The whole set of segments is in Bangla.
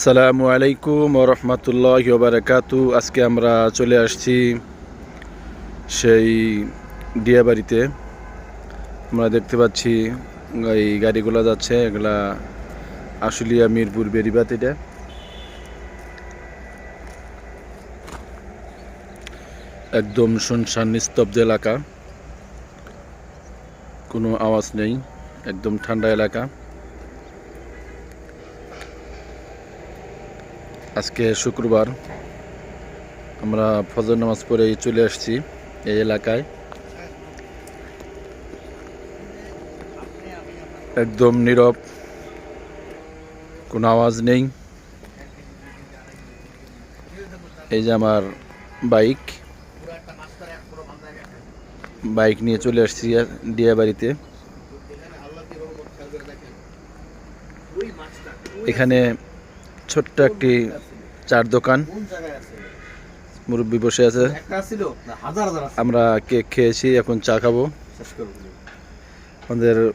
আসসালামু আলাইকুম রহমতুল্লাহ বারাকাতু। আজকে আমরা চলে আসছি সেই ডিয়াবাড়িতে আমরা দেখতে পাচ্ছি এই গাড়িগুলো যাচ্ছে, এগুলা আশুলিয়া, মিরপুর বেরিবাত এটা। একদম শুনশান নিস্তব্ধ এলাকা। কোনো আওয়াজ নেই, একদম ঠান্ডা এলাকা। আজকে শুক্রবার। আমরা ফজর নামাজ পড়েই চলে আসছি এই এলাকায়। একদম নীরব, কোনো আওয়াজ নেই। এই যে আমার বাইক বাইক নিয়ে চলে আসছি ডিয়া বাড়িতে। এখানে ছোট্ট একটি চার দোকান। মুরব্বী বসে আছে। আমরা কেক খেয়েছি এখন চা খাব। আমাদের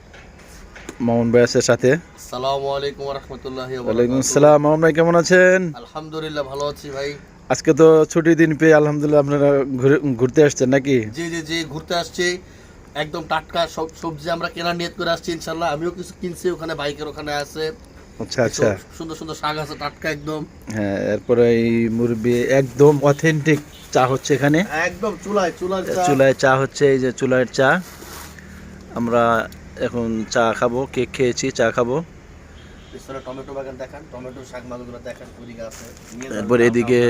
মামুন ভাই আছে সাথে। আসসালামু আলাইকুম রাহমাতুল্লাহি ওয়া বারাকাতুহু। আসসালাম। মামুন ভাই কেমন আছেন? আলহামদুলিল্লাহ ভালো আছি ভাই। আজকে তো ছুটির দিন পেয়ে আলহামদুলিল্লাহ আপনারা ঘুরে- ঘুরতে আসছেন নাকি? জি জি জি ঘুরতে আসছি। একদম টাটকা সব সবজি আমরা কেনার নিয়ত করে আসছি ইনশাল্লাহ আমিও কিছু কিনছি ওখানে বাইকের ওখানে আছে। আচ্ছা আচ্ছা। সুন্দর সুন্দর শাক আছে টাটকা একদম। হ্যাঁ এরপরে এই মুরব্বী একদম অথেন্টিক চা হচ্ছে এখানে। একদম চুলায় চুলায় চা। চুলায় চা হচ্ছে এই যে চুলার চা। আমরা এখন চা খাব কেক খেয়েছি চা খাব। টমেটো বাগান দেখান টমেটো শাক মাগুলো দেখান তারপর এদিকে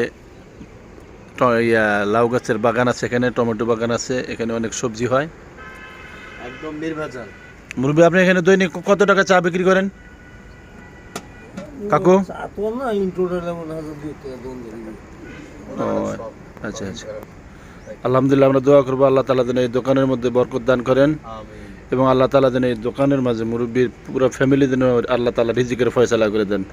ইয়া লাউ গাছের বাগান আছে এখানে টমেটো বাগান আছে এখানে অনেক সবজি হয়। একদম নির্ভেজাল। মুরব্বী আপনি এখানে দৈনিক কত টাকা চা বিক্রি করেন? কাকু? আচ্ছা আচ্ছা। আলহামদুলিল্লাহ আমরা দোয়া করব আল্লাহ তালা যেন এই দোকানের মধ্যে বরকত দান করেন এবং আল্লাহ তালা যেন এই দোকানের মাঝে মুরব্বীর পুরো ফ্যামিলি যেন আল্লাহ তালা রিজিকের ফয়সালা করে দেন।